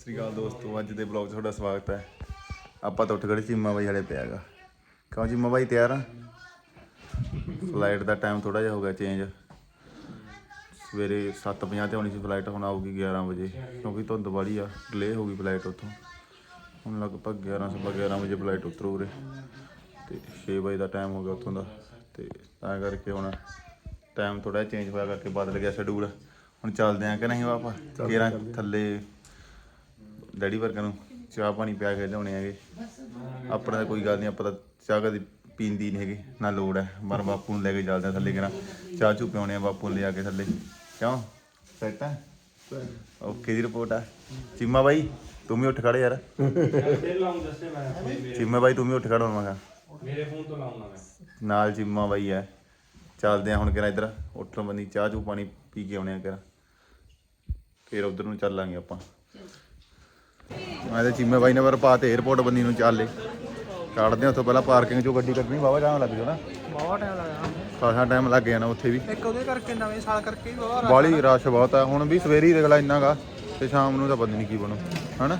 ਸਤਿ ਸ਼੍ਰੀ ਅਕਾਲ ਦੋਸਤੋ ਅੱਜ ਦੇ ਬਲੌਗ 'ਚ ਤੁਹਾਡਾ ਸਵਾਗਤ ਹੈ। ਆਪਾਂ ਤਾਂ ਉੱਠ ਖੜੇ ਚੀਮਾ ਬਾਈ ਹਲੇ ਪਿਆਗਾ ਕਿਉਂ ਚੀਮਾ ਬਾਈ ਤਿਆਰ ਆ? ਫਲਾਈਟ ਦਾ ਟਾਈਮ ਥੋੜਾ ਜਿਹਾ ਹੋ ਗਿਆ ਚੇਂਜ ਸਵੇਰੇ 7:50 ਤੇ ਆਉਣੀ ਸੀ ਫਲਾਈਟ ਹੁਣ ਆਊਗੀ 11 ਵਜੇ। ਕਿਉਂਕਿ ਧੁੰਦ ਵਾਲੀ ਆ ਡਿਲੇ ਹੋ ਗਈ ਫਲਾਈਟ ਉੱਥੋਂ। ਹੁਣ ਲਗਭਗ 11 ਸਵਾ 11 ਵਜੇ ਫਲਾਈਟ ਉਤਰੂ ਉਰੇ ਤੇ 6 ਵਜੇ ਦਾ ਟਾਈਮ ਹੋ ਗਿਆ ਉੱਥੋਂ ਦਾ। ਤੇ ਤਾਂ ਕਰਕੇ ਹੁਣ ਟਾਈਮ ਥੋੜਾ ਚੇਂਜ ਹੋਇਆ ਕਰਕੇ ਬਦਲ ਗਿਆ ਸ਼ਡਿਊਲ ਹੁਣ ਚੱਲਦੇ ਆਂ ਕਿ ਨਹੀਂ ਆਪਾਂ ਕੇਰਾਂ ਥੱਲੇ ਡੈਡੀ ਵਰਗਾ ਨੂੰ ਚਾਹ ਪਾਣੀ ਪਿਆ ਕੇ ਲਿਆਉਣੇ ਹੈਗੇ। ਆਪਣਾ ਤਾਂ ਕੋਈ ਗੱਲ ਨਹੀਂ ਆਪਾਂ ਤਾਂ ਚਾਹ ਕਦੀ ਪੀਂਦੀ ਨਹੀਂ ਹੈਗੀ ਨਾ ਲੋੜ ਹੈ। ਮਰ ਬਾਪੂ ਨੂੰ ਲੈ ਕੇ ਚੱਲਦੇ ਆ ਥੱਲੇ ਕਿਹੜਾ। ਚਾਹ ਚੂ ਪਿਉਣੇ ਆ ਬਾਪੂ ਨੂੰ ਲਿਆ ਕੇ ਥੱਲੇ। ਕਿਉਂ? ਸੈਟ ਹੈ? ਓਕੇ ਦੀ ਰਿਪੋਰਟ ਆ। ਚੀਮਾ ਬਾਈ ਤੂੰ ਵੀ ਉੱਠ ਖੜ ਯਾਰ। ਚੀਮਾ ਬਾਈ ਤੂੰ ਵੀ ਉੱਠ ਖੜ ਕਿਹਾ। ਮੇਰੇ ਫੋਨ ਤੋਂ ਲਾਉਂਗਾ ਮੈਂ। ਨਾਲ ਚੀਮਾ ਬਾਈ ਹੈ। ਚੱਲਦੇ ਆ ਹੁਣ ਕਿਹੜਾ ਇੱਧਰ। ਉੱਠਣ ਬੰਨੀ ਚਾਹ ਚੂ ਪਾਣੀ ਪੀ ਕੇ ਆਉਣੇ ਆ ਕਿਹੜਾ। ਫਿਰ ਉਧਰ ਨੂੰ ਚੱਲਾਂਗੇ ਆਪਾਂ। ਮੈਂ ਤੇ ਚੀਮੇ ਬਾਈ ਨੇ ਵਰ ਪਾ ਤੇ 에어ਪੋਰਟ ਬੰਨੀ ਨੂੰ ਚੱਲੇ। ਕੱਢਦੇ ਆ ਉੱਥੋਂ ਪਹਿਲਾਂ ਪਾਰਕਿੰਗ ਚੋਂ ਗੱਡੀ ਕੱਢਣੀ ਬਾਵਾ ਜਾਮ ਲੱਗ ਜਾਣਾ। ਬਹੁਤ ਟਾਈਮ ਲੱਗਾ ਖਾਸਾ ਟਾਈਮ ਲੱਗ ਜਾਣਾ ਉੱਥੇ ਵੀ। ਇੱਕ ਉਹਦੇ ਕਰਕੇ ਨਵੇਂ ਸਾਲ ਕਰਕੇ ਹੀ ਬਹੁਤ ਬਾਲੀ ਰਸ਼ ਬਹੁਤ ਆ। ਹੁਣ ਵੀ ਸਵੇਰੇ ਹੀ ਰਗਲਾ ਇੰਨਾਗਾ ਤੇ ਸ਼ਾਮ ਨੂੰ ਤਾਂ ਪਤਾ ਨਹੀਂ ਕੀ ਬਣੂ। ਹਨਾ?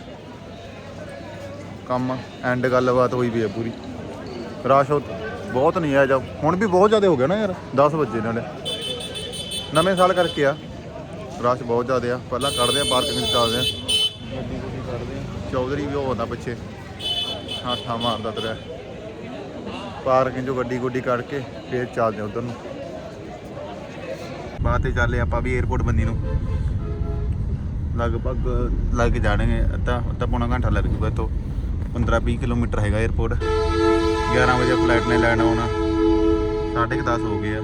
ਕੰਮ ਐਂਡ ਗੱਲਬਾਤ ਹੋਈ ਵੀ ਹੈ ਪੂਰੀ। ਰਸ਼ ਬਹੁਤ ਨਹੀਂ ਆ ਜਾ। ਹੁਣ ਵੀ ਬਹੁਤ ਜ਼ਿਆਦਾ ਹੋ ਗਿਆ ਨਾ ਯਾਰ 10 ਵਜੇ ਨਾਲੇ। ਨਵੇਂ ਸਾਲ ਕਰਕੇ ਆ। ਰਸ਼ ਬਹੁਤ ਜ਼ਿਆਦਾ ਆ। ਪਹਿਲਾਂ ਕੱਢਦੇ ਆ ਪਾਰਕਿੰਗ 'ਚ ਚੱਲਦੇ ਆ ਚੌਧਰੀ ਵੀ ਹੋਦਾ ਬੱਚੇ ਹਾਂ ਹਾਠਾ ਮਾਰਦਾ ਤੇਰਾ। ਪਾਰਕਿੰਗ ਜੋ ਗੱਡੀ ਗੁੱਡੀ ਕੱਢ ਕੇ ਫੇਰ ਚੱਲਦੇ ਉਧਰ ਨੂੰ। ਬਾਅਦ ਤੇ ਚੱਲੇ ਆਪਾਂ ਵੀ 에어ਪੋਰਟ ਬੰਦੀ ਨੂੰ। ਲਗਭਗ ਲੱਗ ਜਾਣਗੇ ਅੱਧਾ ਅੱਧਾ ਪੌਣਾ ਘੰਟਾ ਲੱਗ ਜੂਗਾ ਤੋਂ 15-20 ਕਿਲੋਮੀਟਰ ਹੈਗਾ 에어ਪੋਰਟ 11 ਵਜੇ ਫਲਾਈਟ ਨੇ ਲੈਣਾ ਲੈਣ ਆਉਣਾ 10:30 ਹੋ ਗਏ ਆ।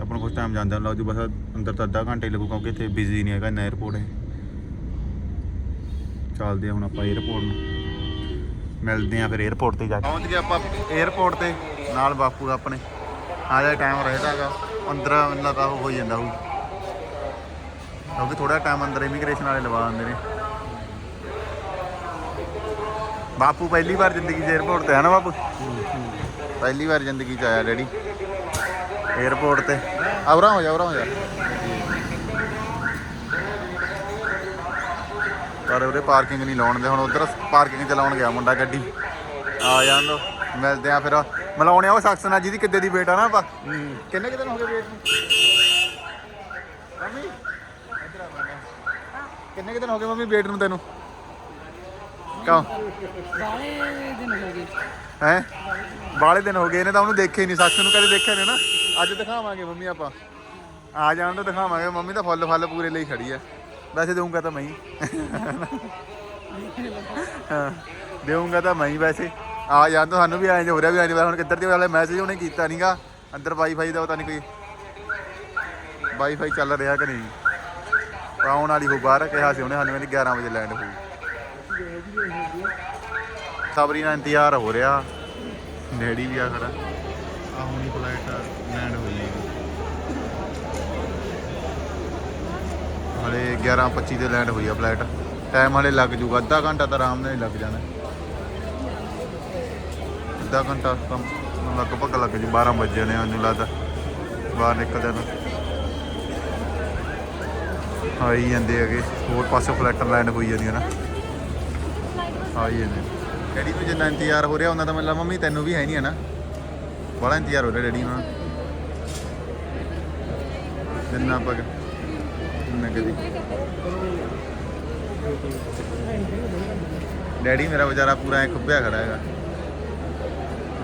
ਆਪਾਂ ਨੂੰ ਕੁਝ ਟਾਈਮ ਜਾਂਦਾ ਲੱਗ ਜੂ ਬਸ ਅੰਦਰ ਤਾਂ ਅੱਧਾ ਘੰਟਾ ਹੀ ਲੱਗੂ ਕਿਉਂਕਿ ਇੱਥੇ ਬਿਜ਼ੀ ਨਹੀਂ ਹੈਗਾ ਨਾ 에어ਪੋਰਟ ਹੈ। ਚੱਲਦੇ ਆ ਹੁਣ ਆਪਾਂ 에어ਪੋਰਟ ਨੂੰ। ਮਿਲਦੇ ਆ ਫਿਰ 에어ਪੋਰਟ ਤੇ ਜਾ ਕੇ। ਪਹੁੰਚ ਗਏ ਆਪਾਂ 에어ਪੋਰਟ ਤੇ, ਨਾਲ ਬਾਪੂ ਆਪਣੇ। ਆ ਜਾ ਟਾਈਮ ਰਹਿਦਾਗਾ ਅੰਦਰ ਇੰਨਾ ਤਾਂ ਹੋ ਜਾਂਦਾ ਹੋਊ। ਕਿਉਂਕਿ ਥੋੜਾ ਟਾਈਮ ਅੰਦਰ ਇਮੀਗ੍ਰੇਸ਼ਨ ਵਾਲੇ ਲਵਾ ਦਿੰਦੇ ਨੇ। ਬਾਪੂ ਪਹਿਲੀ ਵਾਰ ਜ਼ਿੰਦਗੀ 'ਚ 에어ਪੋਰਟ ਤੇ ਹੈ ਨਾ ਬਾਪੂ? ਪਹਿਲੀ ਵਾਰ ਜ਼ਿੰਦਗੀ 'ਚ ਆਇਆ ਡੈਡੀ। 에어ਪੋਰਟ ਤੇ। ਆਵਰਾ ਹੋ ਜਾ ਆਵਰਾ ਹੋ ਜਾ। ਪਰ ਉਹਦੇ ਪਾਰਕਿੰਗ ਨਹੀਂ ਲਾਉਣ ਦੇ, ਹੁਣ ਉਧਰ ਪਾਰਕਿੰਗ ਚ ਲਾਉਣ ਗਿਆ ਮੁੰਡਾ ਗੱਡੀ। ਆ ਜਾਣ ਦੋ, ਮਿਲਦੇ ਆ ਫਿਰ। ਮਿਲਾਉਣੇ ਆ ਉਹ ਸ਼ਖਸ ਜਿਹਦੀ ਕਿੱਦੇ ਦੀ ਵੇਟ ਆ ਨਾ ਆਪਾਂ। ਕਿੰਨੇ ਕਿ ਹੋ ਗਏ ਵੇਟ ਨੂੰ? ਮੰਮੀ ਕਿੰਨੇ ਕਿ ਹੋ ਗਏ ਮੰਮੀ ਵੇਟ ਨੂੰ ਤੈਨੂੰ? ਕਿਉਂ? ਬਾਲੇ ਦਿਨ ਹੋ? ਗਏ ਹੈ ਬਾਲੇ ਦਿਨ ਹੋ ਗਏ, ਇਹਨੇ ਤਾਂ ਉਹਨੂੰ ਦੇਖੇ ਨਹੀਂ, ਸ਼ਖਸ ਨੂੰ ਕਦੇ ਦੇਖਿਆ ਨਹੀਂ ਨਾ। ਅੱਜ ਦਿਖਾਵਾਂਗੇ ਮੰਮੀ ਆਪਾਂ। ਆ ਜਾਣ ਤੋਂ ਦਿਖਾਵਾਂਗੇ। ਮੰਮੀ ਤਾਂ ਫੁੱਲ ਫੁੱਲ ਪੂਰੇ ਲਈ ਖੜੀ ਆ। ਵੈਸੇ ਦੇਊਂਗਾ ਤਾਂ ਮੈਂ ਹੀ। ਹਾਂ, ਦੇਊਂਗਾ ਤਾਂ ਮੈਂ ਹੀ ਵੈਸੇ। ਆ ਜਾਣ ਤੋਂ ਸਾਨੂੰ ਵੀ ਐਂ ਹੋ ਰਿਹਾ ਵੀ ਐਂ ਹੁਣ ਕਿੱਧਰ ਦੀ ਵਾਲੇ ਮੈਸੇਜ ਉਹਨੇ ਕੀਤਾ ਨਹੀਂਗਾ ਅੰਦਰ ਵਾਈਫਾਈ ਦਾ ਪਤਾ ਨਹੀਂ ਕੋਈ ਵਾਈਫਾਈ ਚੱਲ ਰਿਹਾ ਕਿ ਨਹੀਂ। ਆਉਣ ਵਾਲੀ ਹੋ ਬਾਹਰ, ਕਿਹਾ ਸੀ ਉਹਨੇ, ਸਾਨੂੰ ਕਹਿੰਦੀ 11 ਵਜੇ ਲੈਂਡ ਹੋਊ। ਸਬਰੀ ਨਾਲ ਇੰਤਜ਼ਾਰ ਹੋ ਰਿਹਾ। ਨੇੜੀ ਵੀ ਆ ਖੜਾ। ਆ ਹੁਣੀ ਫਲਾਈਟ ਲੈਂਡ ਹੋਈ ਹੈ ਹਲੇ 11:25 ਤੇ ਲੈਂਡ ਹੋਈ ਆ ਫਲਾਈਟ ਟਾਈਮ ਹਲੇ ਲੱਗ ਜੂਗਾ, ਅੱਧਾ ਘੰਟਾ ਤਾਂ ਆਰਾਮ ਨਾਲ ਹੀ ਲੱਗ ਜਾਣਾ। ਅੱਧਾ ਘੰਟਾ ਤਾਂ ਲਗਭਗ ਲੱਗ ਜੂ 12 ਵਜੇ ਨੇ ਮੈਨੂੰ ਲੱਗਦਾ। ਬਾਹਰ ਨਿਕਲਦੇ ਨੂੰ ਆਈ ਜਾਂਦੇ ਹੈਗੇ, ਹੋਰ ਪਾਸੇ ਫਲਾਈਟਾਂ ਲੈਂਡ ਹੋਈ ਜਾਂਦੀਆਂ ਨਾ। ਆਈ ਜਾਂਦੇ। ਡੈਡੀ ਨੂੰ ਜਿੰਨਾ ਇੰਤਜ਼ਾਰ ਹੋ ਰਿਹਾ, ਉਹਨਾਂ ਦਾ ਮਤਲਬ ਮੰਮੀ ਤੈਨੂੰ ਵੀ ਹੈ ਨਹੀਂ ਹੈ ਨਾ। ਬੜਾ ਇੰਤਜ਼ਾਰ ਹੋ ਰਿਹਾ ਡੈਡੀ ਨੂੰ ਜਿੰਨਾ ਆਪਾਂ ਮੈਂ ਕਦੀ ਡੈਡੀ ਮੇਰਾ ਵਿਚਾਰਾ ਪੂਰਾ ਐ ਖੁੱਬਿਆ ਖੜਾ ਹੈਗਾ।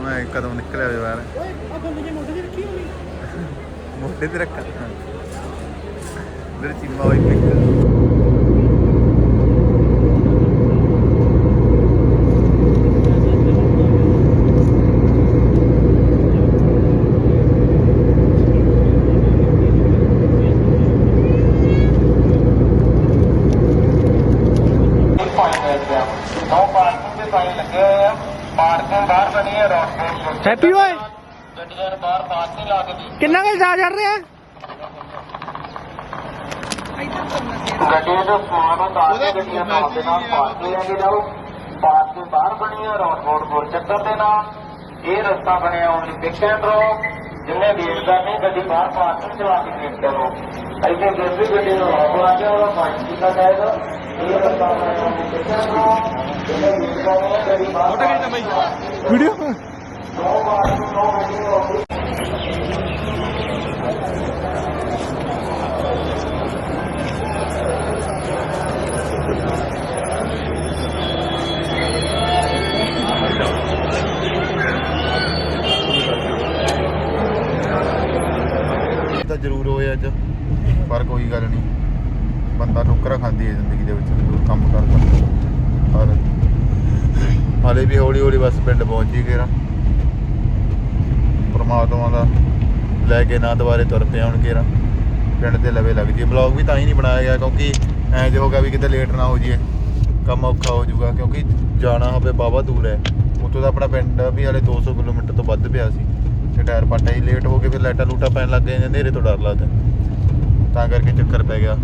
ਮੈਂ ਕਦੋਂ ਨਿਕਲਿਆ ਹੋਇਆ ਬਾਹਰ। ਓਏ ਆ ਬੰਦੇ ਜੇ ਮੋਢੇ ਤੇ ਰੱਖੀ ਹੋਣੀ। ਮੋਢੇ ਤੇ ਰੱਖਾ। ਮੇਰੇ ਚੀਮਾ ਵਾਈ ਨਿਕਲ ਨੋ ਪਾਰਕਿੰਗ ਦੇ ਸਾਈਨ ਲੱਗੇ ਹੋਏ ਆ ਪਾਰਕਿੰਗ ਬਾਹਰ ਬਣੀ ਹੈ ਰੋਡ ਤੇ ਹੈਪੀ ਓਏ ਗੱਡੀਆਂ ਨੂੰ ਬਾਹਰ ਪਾਰਕਿੰਗ ਲਾ ਕੇ ਦੀ ਕਿੰਨਾ ਕੁ ਜਾ ਚੜ ਰਿਹਾ? ਗੱਡੀ ਦੇ ਸਮਾਨ ਉਤਾਰ ਕੇ ਗੱਡੀਆਂ ਨਾਲ ਦੇ ਨਾਲ ਪਾਰਕਿੰਗ ਲੈ ਕੇ ਜਾਓ ਪਾਰਕਿੰਗ ਬਾਹਰ ਬਣੀ ਹੈ ਰੋਡ ਰੋਡ ਗੁਰ ਚੱਕਰ ਦੇ ਨਾਲ। ਇਹ ਰਸਤਾ ਬਣਿਆ ਓਨਲੀ ਪਿਕ ਐਂਡ ਡ੍ਰੌਪ ਜਿੰਨੇ ਵੇਟ ਕਰਨੀ ਗੱਡੀ ਬਾਹਰ ਪਾਰਕਿੰਗ ਚਲਾ ਕੇ ਵੇਟ ਕਰੋ ਇੱਥੇ ਜਿਸ ਵੀ ਗੱਡੀ ਨੂੰ ਰੋਕ ਲਾ ਕੇ ਉਹਦਾ ਫਾਈਨ ਕੀਤਾ ਜਾਏਗਾ। ਇਹ ਰਸਤਾ ਬਣਿਆ ਉਹਨੇ ਵੀਡੀਓ? ਤਾਂ ਜ਼ਰੂਰ ਹੋਏ ਅੱਜ ਪਰ ਕੋਈ ਗੱਲ ਨਹੀਂ। ਬੰਦਾ ਠੋਕਰਾਂ ਖਾਂਦੀ ਹੈ ਜ਼ਿੰਦਗੀ ਦੇ ਵਿੱਚ ਜਦੋਂ ਕੰਮ ਕਰਦਾ। ਪਰ ਹਾਲੇ ਵੀ ਹੌਲੀ ਹੌਲੀ ਬਸ ਪਿੰਡ ਪਹੁੰਚ ਜੀ ਗਏ ਪਰਮਾਤਮਾ ਦਾ ਲੈ ਕੇ ਨਾ ਦੁਬਾਰੇ ਤੁਰ ਪਿਆ ਹੁਣ ਕੇਰਾ ਪਿੰਡ ਦੇ ਲਵੇ ਲੱਗ ਜੀ ਬਲੌਗ ਵੀ ਤਾਂ ਹੀ ਨਹੀਂ ਬਣਾਇਆ ਗਿਆ ਕਿਉਂਕਿ ਐਂ ਜੇ ਹੋਗਾ ਵੀ ਕਿਤੇ ਲੇਟ ਨਾ ਹੋ ਜਾਈਏ, ਕੰਮ ਔਖਾ ਹੋ ਜਾਊਗਾ ਕਿਉਂਕਿ ਜਾਣਾ ਹੋਵੇ ਬਾਬਾ ਦੂਰ ਹੈ। ਉੱਥੋਂ ਦਾ ਆਪਣਾ ਪਿੰਡ ਵੀ ਹਾਲੇ 200 ਕਿਲੋਮੀਟਰ ਤੋਂ ਵੱਧ ਪਿਆ ਸੀ। ਤੇ ਟਾਇਰ ਪਾਟਾ ਹੀ ਲੇਟ ਹੋ ਕੇ ਫਿਰ ਲਾਈਟਾਂ ਲੂਟਾਂ ਪੈਣ ਲੱਗ ਗਏ ਹਨੇਰੇ ਤੋਂ ਡਰ ਲੱਗਦਾ। ਤਾਂ ਕਰਕੇ ਚੱਕਰ ਪੈ ਗਿਆ।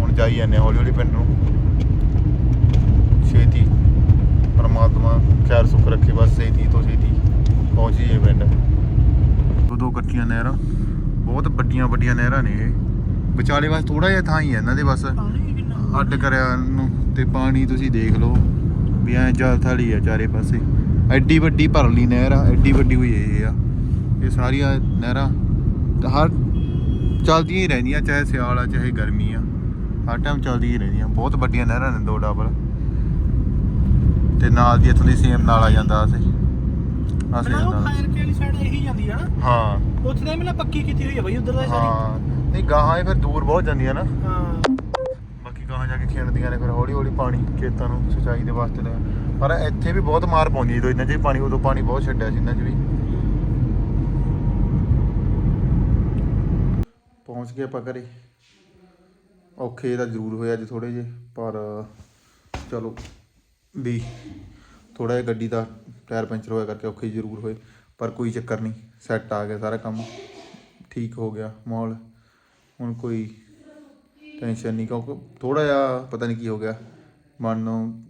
ਹੁਣ ਜਾਈ ਜਾਂਦੇ ਹਾਂ ਹੌਲੀ ਹੌਲੀ ਪਿੰਡ ਨੂੰ। ਛੇਤੀ ਪਰਮਾਤਮਾ ਖੈਰ ਸੁੱਖ ਰੱਖੇ ਬਸ ਛੇਤੀ ਤੋਂ ਛੇਤੀ ਪਹੁੰਚ ਜਾਈਏ ਪਿੰਡ। ਦੋ ਦੋ ਕੱਚੀਆਂ ਨਹਿਰਾਂ ਬਹੁਤ ਵੱਡੀਆਂ ਵੱਡੀਆਂ ਨਹਿਰਾਂ ਨੇ ਇਹ। ਵਿਚਾਲੇ ਬਸ ਥੋੜਾ ਜਿਹਾ ਥਾਂ ਹੀ ਹੈ ਇਹਨਾਂ ਦੇ ਬਸ। ਅੱਡ ਕਰਿਆ ਨੂੰ ਤੇ ਪਾਣੀ ਤੁਸੀਂ ਦੇਖ ਲਓ ਵੀ ਐ ਜਲ ਥਾਲੀ ਆ ਚਾਰੇ ਪਾਸੇ। ਐਡੀ ਵੱਡੀ ਭਰਲੀ ਨਹਿਰ ਆ ਐਡੀ ਵੱਡੀ ਹੋਈ ਇਹ ਆ। ਇਹ ਸਾਰੀਆਂ ਨਹਿਰਾਂ ਤਾਂ ਹਰ ਚੱਲਦੀਆਂ ਹੀ ਰਹਿੰਦੀਆਂ ਚਾਹੇ ਸਿਆਲ ਆ ਚਾਹੇ ਗਰਮੀ ਆ। ਹਰ ਟਾਈਮ ਚੱਲਦੀਆਂ ਹੀ ਰਹਿੰਦੀਆਂ। ਬਹੁਤ ਵੱਡੀਆਂ ਨਹਿਰਾਂ ਨੇ ਦੋ ਡਬਲ। ਤੇ ਨਾਲ ਦੀ ਇੱਥੋਂ ਦੀ ਸੇਮ ਨਾਲ ਆ ਜਾਂਦਾ ਨਾ ਉਹ ਨਾਲ। ਫਾਇਰ ਕੇ ਵਾਲੀ ਸਾਈਡ ਇਹੀ ਜਾਂਦੀ ਨਾ ਹਾਂ। ਉੱਥੇ ਤਾਂ ਮੈਨੂੰ ਪੱਕੀ ਕੀਤੀ ਹੋਈ ਹੈ ਬਈ ਉਧਰ ਦਾ ਸਾਰੀ। ਹਾਂ। ਨਹੀਂ ਗਾਹਾਂ ਇਹ ਫਿਰ ਦੂਰ ਬਹੁਤ ਜਾਂਦੀਆਂ ਨਾ। ਹਾਂ। ਬਾਕੀ ਗਾਹਾਂ ਜਾ ਕੇ ਖੇਡਦੀਆਂ ਨੇ ਫਿਰ ਹੌਲੀ ਹੌਲੀ ਪਾਣੀ ਖੇਤਾਂ ਨੂੰ ਸਿੰਚਾਈ ਦੇ ਵਾਸਤੇ ਲੈ। ਪਰ ਇੱਥੇ ਵੀ ਬਹੁਤ ਮਾਰ ਪਾਉਂਦੀ ਜਦੋਂ 'ਚ ਵੀ ਪਾਣੀ ਉਦੋਂ ਪਾਣੀ ਬਹੁਤ ਛੱਡਿਆ ਸੀ ਇਹਨਾਂ 'ਚ ਵੀ। ਪਹੁੰਚ ਗਏ ਆਪਾਂ ਘਰੇ। ਔਖੇ ਤਾਂ ਜ਼ਰੂਰ ਹੋਏ ਅੱਜ ਥੋੜੇ ਜੇ ਪਰ ਚਲੋ। ਵੀ ਥੋੜਾ ਜਿਹਾ ਗੱਡੀ ਦਾ ਟਾਇਰ ਪੰਚਰ ਹੋਇਆ ਕਰਕੇ ਔਖੇ ਜ਼ਰੂਰ ਹੋਏ, ਪਰ ਕੋਈ ਚੱਕਰ ਨਹੀਂ ਸੈੱਟ ਆ ਗਿਆ ਸਾਰਾ ਕੰਮ, ਠੀਕ ਹੋ ਗਿਆ ਮਾਹੌਲ, ਹੁਣ ਕੋਈ ਟੈਨਸ਼ਨ ਨਹੀਂ, ਕਿਉਂਕਿ ਥੋੜਾ ਜਿਹਾ ਪਤਾ ਨਹੀਂ ਕੀ ਹੋ ਗਿਆ, ਮਨ ਨੂੰ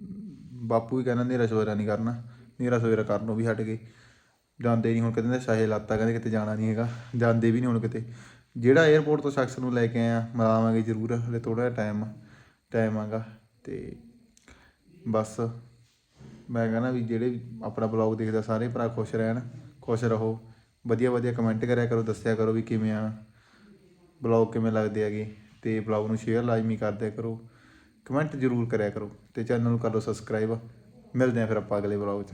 ਬਾਪੂ ਹੀ ਕਹਿੰਦਾ ਨੇਰਾ ਸਵੇਰਾ ਨਹੀਂ ਕਰਨਾ ਨੇਰਾ ਸਵੇਰਾ ਕਰਨ ਵੀ ਹਟ ਗਏ, ਜਾਂਦੇ ਨਹੀਂ ਹੁਣ ਕਹਿੰਦੇ ਸਾਹੇ ਲਾਤਾ, ਕਹਿੰਦੇ ਕਿਤੇ ਜਾਣਾ ਨਹੀਂ ਹੈਗਾ, ਜਾਂਦੇ ਵੀ ਨਹੀਂ ਹੁਣ ਕਿਤੇ, ਜਿਹੜਾ 에어ਪੋਰਟ ਤੋਂ ਸ਼ਖਸ ਨੂੰ ਲੈ ਕੇ ਆਇਆ ਮਿਲਾਵਾਂਗੇ ਜ਼ਰੂਰ, ਹਲੇ ਥੋੜਾ ਜਿਹਾ ਟਾਈਮ ਟਾਈਮ ਆਗਾ ਤੇ ਬਸ। ਮੈਂ ਕਹਿੰਦਾ ਵੀ ਜਿਹੜੇ ਵੀ ਆਪਣਾ ਬਲੌਗ ਦੇਖਦਾ, ਸਾਰੇ ਭਰਾ ਖੁਸ਼ ਰਹਿਣ, ਖੁਸ਼ ਰਹੋ। ਵਧੀਆ ਵਧੀਆ ਕਮੈਂਟ ਕਰਿਆ ਕਰੋ, ਦੱਸਿਆ ਕਰੋ ਵੀ ਕਿਵੇਂ ਆ ਬਲੌਗ ਕਿਵੇਂ ਲੱਗਦੇ ਹੈਗੇ। ਤੇ ਬਲੌਗ ਨੂੰ ਸ਼ੇਅਰ ਲਾਜ਼ਮੀ ਕਰਦਿਆ ਕਰੋ। ਕਮੈਂਟ ਜ਼ਰੂਰ ਕਰਿਆ ਕਰੋ ਤੇ ਚੈਨਲ ਨੂੰ ਕਰ ਲਓ ਸਬਸਕ੍ਰਾਈਬ ਮਿਲਦੇ ਆ ਫਿਰ ਆਪਾਂ ਅਗਲੇ ਬਲੌਗ 'ਚ।